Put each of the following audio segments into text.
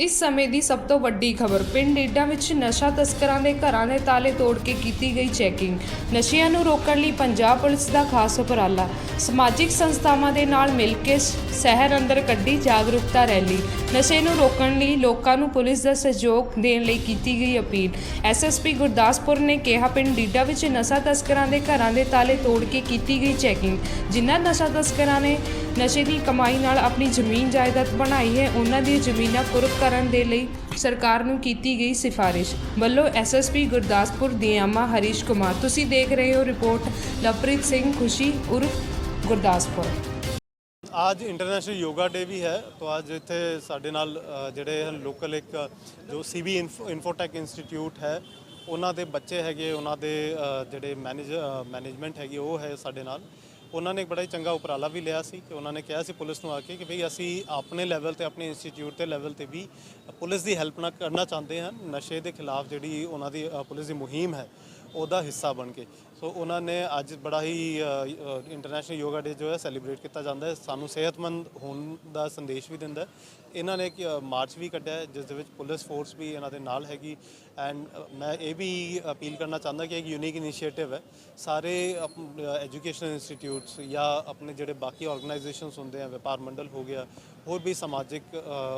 ਇਸ ਸਮੇਂ ਦੀ ਸਭ ਤੋਂ ਵੱਡੀ ਖਬਰ, ਪਿੰਡ ਡੀਡਾ ਵਿੱਚ ਨਸ਼ਾ ਤਸਕਰਾਂ ਦੇ ਘਰਾਂ ਦੇ ਤਾਲੇ ਤੋੜ ਕੇ ਕੀਤੀ ਗਈ ਚੈਕਿੰਗ ਨਸ਼ਿਆਂ ਨੂੰ ਰੋਕਣ ਲਈ ਪੰਜਾਬ ਪੁਲਿਸ ਦਾ ਖਾਸ ਉਪਰਾਲਾ। ਸਮਾਜਿਕ ਸੰਸਥਾਵਾਂ ਦੇ ਨਾਲ ਮਿਲ ਕੇ ਸ- ਸ਼ਹਿਰ ਅੰਦਰ ਕੱਢੀ ਜਾਗਰੂਕਤਾ ਰੈਲੀ। ਨਸ਼ੇ ਨੂੰ ਰੋਕਣ ਲਈ ਲੋਕਾਂ ਨੂੰ ਪੁਲਿਸ ਦਾ ਸਹਿਯੋਗ ਦੇਣ ਲਈ ਕੀਤੀ ਗਈ ਅਪੀਲ। ਐਸਐਸਪੀ ਗੁਰਦਾਸਪੁਰ ਨੇ ਕਿਹਾ, ਪਿੰਡ ਡੀਡਾ ਵਿੱਚ ਨਸ਼ਾ ਤਸਕਰਾਂ ਦੇ ਘਰਾਂ ਦੇ ਤਾਲੇ ਤੋੜ ਕੇ ਕੀਤੀ ਗਈ ਚੈਕਿੰਗ ਜਿਨ੍ਹਾਂ ਨਸ਼ਾ ਤਸਕਰਾਂ ਨੇ ਨਸ਼ੇ ਦੀ ਕਮਾਈ ਨਾਲ ਆਪਣੀ ਜ਼ਮੀਨ ਜਾਇਦਾਦ ਬਣਾਈ ਹੈ, ਉਹਨਾਂ ਦੀ ਜ਼ਮੀਨਾਂ ਕੁਰਕ ਕਰਨ ਦੇ ਲਈ ਸਰਕਾਰ ਨੂੰ ਕੀਤੀ ਗਈ ਸਿਫਾਰਿਸ਼। ਵੱਲੋਂ ਐਸਐਸਪੀ ਗੁਰਦਾਸਪੁਰ ਦਿਆਮਾ ਹਰੀਸ਼ ਕੁਮਾਰ। ਤੁਸੀਂ ਦੇਖ ਰਹੇ ਹੋ ਰਿਪੋਰਟ ਲਵਪ੍ਰੀਤ ਸਿੰਘ ਖੁਸ਼ੀ ਉਰਫ ਗੁਰਦਾਸਪੁਰ। ਅੱਜ ਇੰਟਰਨੈਸ਼ਨਲ ਯੋਗਾ ਡੇ ਵੀ ਹੈ। ਤਾਂ ਅੱਜ ਇੱਥੇ ਸਾਡੇ ਨਾਲ ਜਿਹੜੇ ਹਨ ਲੋਕਲ ਇੱਕ, ਜੋ ਸੀਬੀ ਇਨਫੋਟੈਕ ਇੰਸਟੀਚਿਊਟ ਹੈ, ਉਹਨਾਂ ਦੇ ਬੱਚੇ ਹੈਗੇ, ਉਹਨਾਂ ਦੇ ਜਿਹੜੇ ਮੈਨੇਜ ਮੈਨੇਜਮੈਂਟ ਹੈਗੀ, ਉਹ ਹੈ ਸਾਡੇ ਨਾਲ। ਉਹਨਾਂ ਨੇ ਇੱਕ ਬੜਾ ਹੀ ਚੰਗਾ ਉਪਰਾਲਾ ਵੀ ਲਿਆ ਸੀ ਕਿ ਉਹਨਾਂ ਨੇ ਕਿਹਾ ਸੀ ਪੁਲਿਸ ਨੂੰ ਆ ਕੇ ਕਿ ਭਈ ਅਸੀਂ ਆਪਣੇ ਲੈਵਲ ਤੇ, ਆਪਣੇ ਇੰਸਟੀਚਿਊਟ ਦੇ ਲੈਵਲ ਤੇ ਵੀ ਪੁਲਿਸ ਦੀ ਹੈਲਪ ਨਾ ਕਰਨਾ ਚਾਹੁੰਦੇ ਹਨ। ਨਸ਼ੇ ਦੇ ਖਿਲਾਫ ਜਿਹੜੀ ਉਹਨਾਂ ਦੀ ਪੁਲਿਸ ਦੀ ਮੁਹਿੰਮ ਹੈ, ਉਹਦਾ ਹਿੱਸਾ ਬਣ ਕੇ। ਸੋ ਉਹਨਾਂ ਨੇ ਅੱਜ ਬੜਾ ਹੀ ਇੰਟਰਨੈਸ਼ਨਲ ਯੋਗਾ ਡੇ ਜੋ ਹੈ ਸੈਲੀਬ੍ਰੇਟ ਕੀਤਾ ਜਾਂਦਾ ਹੈ। ਸਾਨੂੰ ਸਿਹਤਮੰਦ ਹੋਣ ਦਾ ਸੰਦੇਸ਼ ਵੀ ਦਿੰਦਾ ਹੈ। ਇਹਨਾਂ ਨੇ ਇੱਕ ਮਾਰਚ ਵੀ ਕੱਢਿਆ ਜਿਸ ਦੇ ਵਿੱਚ ਪੁਲਿਸ ਫੋਰਸ ਵੀ ਇਹਨਾਂ ਦੇ ਨਾਲ ਹੈਗੀ। ਐਂਡ ਮੈਂ ਇਹ ਵੀ ਅਪੀਲ ਕਰਨਾ ਚਾਹੁੰਦਾ ਕਿ ਇੱਕ ਯੂਨੀਕ ਇਨੀਸ਼ੀਏਟਿਵ ਹੈ। ਸਾਰੇ ਐਜੂਕੇਸ਼ਨਲ ਇੰਸਟੀਟਿਊਟਸ ਜਾਂ ਆਪਣੇ ਜਿਹੜੇ ਬਾਕੀ ਆਰਗੇਨਾਈਜੇਸ਼ਨਸ ਹੁੰਦੇ ਆ, ਵਪਾਰ ਮੰਡਲ ਹੋ ਗਿਆ, ਹੋਰ ਵੀ ਸਮਾਜਿਕ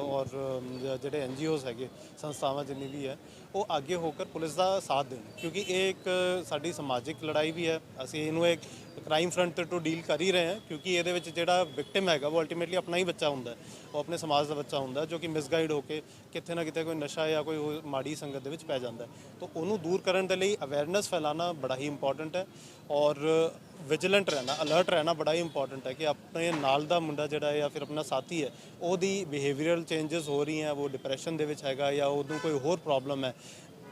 ਔਰ ਜਿਹੜੇ ਜ- ਜਿਹੜੇ ਐਨਜੀਓਜ਼ ਹੈਗੇ, ਸੰਸਥਾਵਾਂ ਜਿੰਨੀ ਵੀ ਹੈ, ਉਹ ਅੱਗੇ ਹੋ ਕੇ ਪੁਲਿਸ ਦਾ ਸਾਥ ਦੇਣ। ਕਿਉਂਕਿ ਇਹ ਇੱਕ ਸਾਡੀ ਸਮਾਜਿਕ ਲੜਾਈ ਵੀ ਹੈ। ਅਸੀਂ ਇਹਨੂੰ ਇੱਕ ਕ੍ਰਾਈਮ ਫਰੰਟ ਤੋਂ ਡੀਲ ਕਰ ਹੀ ਰਹੇ ਹਾਂ ਕਿਉਂਕਿ ਇਹਦੇ ਵਿੱਚ ਜਿਹੜਾ ਵਿਕਟਿਮ ਹੈਗਾ, ਉਹ ਅਲਟੀਮੇਟਲੀ ਆਪਣਾ ਹੀ ਬੱਚਾ ਹੁੰਦਾ ਉਹ ਆਪਣੇ ਸਮਾਜ ਦਾ ਬੱਚਾ ਹੁੰਦਾ ਜੋ ਕਿ ਮਿਸਗਾਈਡ ਹੋ ਕੇ ਕਿਤੇ ਨਾ ਕਿਤੇ ਕੋਈ ਨਸ਼ਾ ਜਾਂ ਕੋਈ ਹੋਰ ਮਾੜੀ ਸੰਗਤ ਦੇ ਵਿੱਚ ਪੈ ਜਾਂਦਾ ਤਾਂ ਉਹਨੂੰ ਦੂਰ ਕਰਨ ਦੇ ਲਈ ਅਵੇਅਰਨੈਸ ਫੈਲਾਉਣਾ ਬੜਾ ਹੀ ਇੰਪੋਰਟੈਂਟ ਹੈ ਔਰ ਵਿਜੀਲੈਂਟ ਰਹਿਣਾ ਅਲਰਟ ਰਹਿਣਾ ਬੜਾ ਹੀ ਇੰਪੋਰਟੈਂਟ ਹੈ ਕਿ ਆਪਣੇ ਨਾਲ ਦਾ ਮੁੰਡਾ ਜਿਹੜਾ ਹੈ ਜਾਂ ਫਿਰ ਆਪਣਾ ਸਾਥੀ ਹੈ, ਉਹਦੀ ਬਿਹੇਵੀਅਰਲ ਚੇਂਜਸ ਹੋ ਰਹੀਆਂ, ਉਹ ਡਿਪਰੈਸ਼ਨ ਦੇ ਵਿੱਚ ਹੈਗਾ ਜਾਂ ਉਹਨੂੰ ਕੋਈ ਹੋਰ ਪ੍ਰੋਬਲਮ ਹੈ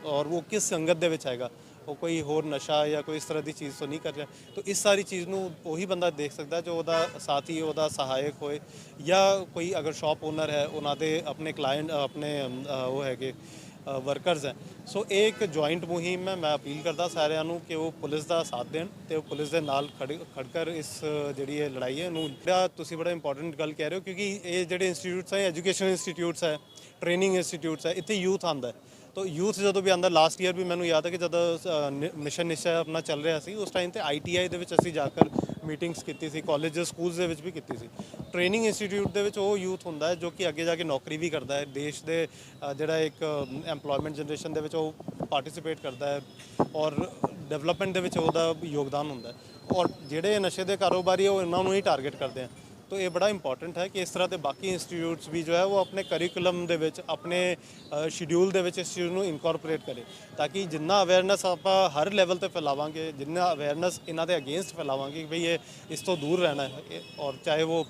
ਔਰ ਉਹ ਕਿਸ ਸੰਗਤ ਦੇ ਵਿੱਚ ਹੈਗਾ। ਉਹ ਕੋਈ ਹੋਰ ਨਸ਼ਾ ਜਾਂ ਕੋਈ ਇਸ ਤਰ੍ਹਾਂ ਦੀ ਚੀਜ਼ ਤੋਂ ਨਹੀਂ ਕਰ ਰਿਹਾ, ਤਾਂ ਇਸ ਸਾਰੀ ਚੀਜ਼ ਨੂੰ ਉਹੀ ਬੰਦਾ ਦੇਖ ਸਕਦਾ ਜੋ ਉਹਦਾ ਸਾਥੀ, ਉਹਦਾ ਸਹਾਇਕ ਹੋਏ ਜਾਂ ਕੋਈ ਅਗਰ ਸ਼ਾਪ ਓਨਰ ਹੈ, ਉਹਨਾਂ ਦੇ ਆਪਣੇ ਕਲਾਇੰਟ ਆਪਣੇ ਉਹ ਹੈਗੇ ਵਰਕਰਸ ਹੈ। ਸੋ ਇਹ ਇੱਕ ਜੁਆਇੰਟ ਮੁਹਿੰਮ ਹੈ। ਮੈਂ ਅਪੀਲ ਕਰਦਾ ਸਾਰਿਆਂ ਨੂੰ ਕਿ ਉਹ ਪੁਲਿਸ ਦਾ ਸਾਥ ਦੇਣ ਤੇ ਉਹ ਪੁਲਿਸ ਦੇ ਨਾਲ ਖੜ, ਖੜਕਰ ਇਸ ਜਿਹੜੀ ਇਹ ਲੜਾਈ ਹੈ ਇਹਨੂੰ ਜਿਹੜਾ ਤੁਸੀਂ ਬੜਾ ਇੰਪੋਰਟੈਂਟ ਗੱਲ ਕਹਿ ਰਹੇ ਹੋ, ਕਿਉਂਕਿ ਇਹ ਜਿਹੜੇ ਇੰਸਟੀਟਿਊਟਸ ਹੈ ਐਜੂਕੇਸ਼ਨ ਇੰਸਟੀਟਿਊਟਸ ਹੈ ਟ੍ਰੇਨਿੰਗ ਇੰਸਟੀਟਿਊਟਸ ਹੈ, ਇੱਥੇ ਯੂਥ ਆਂਦਾ ਹੈ। ਤੋ ਯੂਥ ਜਦੋਂ ਵੀ ਆਂਦਾ ਲਾਸਟ ਈਅਰ ਵੀ ਮੈਨੂੰ ਯਾਦ ਹੈ ਕਿ ਜਦੋਂ ਮਿਸ਼ਨ ਨਿਸ਼ਚੈ ਆਪਣਾ ਚੱਲ ਰਿਹਾ ਸੀ ਉਸ ਟਾਈਮ ਤੇ ਆਈਟੀਆਈ ਦੇ ਵਿੱਚ ਅਸੀਂ ਜਾ ਕੇ ਮੀਟਿੰਗਸ ਕੀਤੀ ਸੀ ਕਾਲਜਸ ਸਕੂਲਸ ਦੇ ਵਿੱਚ ਵੀ ਕੀਤੀ ਸੀ। ਟ੍ਰੇਨਿੰਗ ਇੰਸਟੀਚਿਊਟ ਦੇ ਵਿੱਚ ਉਹ ਯੂਥ ਹੁੰਦਾ ਹੈ ਜੋ ਕਿ ਅੱਗੇ ਜਾ ਕੇ ਨੌਕਰੀ ਵੀ ਕਰਦਾ ਹੈ ਦੇਸ਼ ਦੇ ਜਿਹੜਾ ਇੱਕ EMPLOYMENT ਜਨਰੇਸ਼ਨ ਦੇ ਵਿੱਚ ਉਹ ਪਾਰਟਿਸਿਪੇਟ ਕਰਦਾ ਹੈ ਔਰ ਡਿਵੈਲਪਮੈਂਟ ਦੇ ਵਿੱਚ ਉਹਦਾ ਯੋਗਦਾਨ ਹੁੰਦਾ ਹੈ। ਔਰ ਜਿਹੜੇ ਨਸ਼ੇ ਦੇ ਕਾਰੋਬਾਰੀ ਆ, ਉਹ ਇਹਨਾਂ ਨੂੰ ਹੀ ਟਾਰਗੇਟ ਕਰਦੇ ਆ। ਤੋ ਇਹ ਬੜਾ ਇੰਪੋਰਟੈਂਟ ਹੈ ਕਿ ਇਸ ਤਰ੍ਹਾਂ ਦੇ ਬਾਕੀ ਇੰਸਟੀਚਿਊਟਸ ਵੀ ਜੋ ਹੈ ਉਹ ਆਪਣੇ ਕਰਿਕੂਲਮ ਦੇ ਵਿੱਚ ਆਪਣੇ ਸ਼ਡਿਊਲ ਦੇ ਵਿੱਚ ਇਸ ਚੀਜ਼ ਨੂੰ ਇਨਕੋਰਪੋਰੇਟ ਕਰੇ ਤਾਂ ਕਿ ਜਿੰਨਾ ਅਵੇਅਰਨੈਸ ਆਪਾਂ ਹਰ ਲੈਵਲ ਤੇ ਫੈਲਾਵਾਂਗੇ ਜਿੰਨਾ ਅਵੇਅਰਨੈਸ ਇਹਨਾਂ ਦੇ ਅਗੇਂਸਟ ਫੈਲਾਵਾਂਗੇ ਕਿ ਭਈ ਇਹ ਇਸ ਤੋਂ ਦੂਰ ਰਹਿਣਾ ਹੈ। ਔਰ ਚਾਹੇ ਉਹ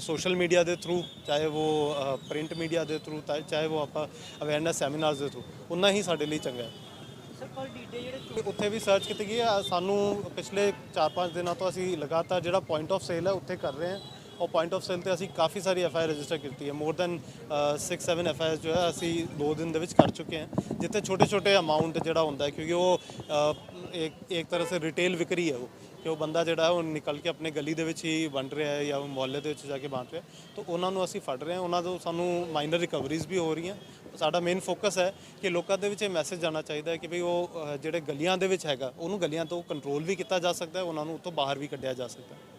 ਸੋਸ਼ਲ ਮੀਡੀਆ ਦੇ ਥਰੂ ਚਾਹੇ ਉਹ ਪ੍ਰਿੰਟ ਮੀਡੀਆ ਦੇ ਥਰੂ ਚਾਹੇ ਉਹ ਆਪਾਂ ਅਵੇਅਰਨੈਸ ਸੈਮੀਨਾਰਸ ਦੇ ਥਰੂ ਉਨਾ ਹੀ ਸਾਡੇ ਲਈ ਚੰਗਾ ਹੈ। ਉੱਥੇ ਵੀ ਸਰਚ ਕੀਤੀ ਗਈ ਹੈ। ਸਾਨੂੰ ਪਿਛਲੇ 4-5 ਦਿਨਾਂ ਤੋਂ ਅਸੀਂ ਲਗਾਤਾਰ ਜਿਹੜਾ ਪੁਆਇੰਟ ਆਫ ਸੇਲ ਹੈ ਉੱਥੇ ਕਰ ਰਹੇ ਹਾਂ। ਉਹ ਪੁਆਇੰਟ ਆਫ ਸੇਲ ਤੇ ਅਸੀਂ ਕਾਫੀ ਸਾਰੀ ਐਫ ਆਈ ਰਜਿਸਟਰ ਕੀਤੀ ਹੈ। ਮੋਰ ਦੈਨ 6-7 ਐਫ ਆਈ ਜੋ ਹੈ, ਅਸੀਂ 2 ਦਿਨ ਦੇ ਵਿੱਚ ਕਰ ਚੁੱਕੇ ਹਾਂ। ਜਿੱਥੇ ਛੋਟੇ-ਛੋਟੇ ਅਮਾਉਂਟ ਜਿਹੜਾ ਹੁੰਦਾ ਹੈ, ਕਿਉਂਕਿ ਉਹ ਇੱਕ ਇੱਕ ਤਰ੍ਹਾਂ ਸੇ ਰਿਟੇਲ ਵਿਕਰੀ ਹੈ ਉਹ। ਕਿ ਉਹ ਬੰਦਾ ਜਿਹੜਾ ਹੈ ਉਹ ਨਿਕਲ ਕੇ ਆਪਣੇ ਗਲੀ ਦੇ ਵਿੱਚ ਹੀ ਵੰਡ ਰਿਹਾ ਹੈ ਜਾਂ ਮੁਹੱਲੇ ਦੇ ਵਿੱਚ ਜਾ ਕੇ ਬਾਂਟ ਰਿਹਾ ਤਾਂ ਉਹਨਾਂ ਨੂੰ ਅਸੀਂ ਫੜ ਰਹੇ ਹਾਂ। ਉਹਨਾਂ ਤੋਂ ਸਾਨੂੰ ਮਾਈਨਰ ਰਿਕਵਰੀਜ਼ ਵੀ ਹੋ ਰਹੀਆਂ। ਸਾਡਾ ਮੇਨ ਫੋਕਸ ਹੈ ਕਿ ਲੋਕਾਂ ਦੇ ਵਿੱਚ ਇਹ ਮੈਸੇਜ ਜਾਣਾ ਚਾਹੀਦਾ ਹੈ ਕਿ ਵੀ ਉਹ ਜਿਹੜੇ ਗਲੀਆਂ ਦੇ ਵਿੱਚ ਹੈਗਾ, ਉਹਨੂੰ ਗਲੀਆਂ ਤੋਂ ਕੰਟਰੋਲ ਵੀ ਕੀਤਾ ਜਾ ਸਕਦਾ ਹੈ। ਉਹਨਾਂ ਨੂੰ ਉੱਥੋਂ ਬਾਹਰ ਵੀ ਕੱਢਿਆ ਜਾ ਸਕਦਾ ਹੈ।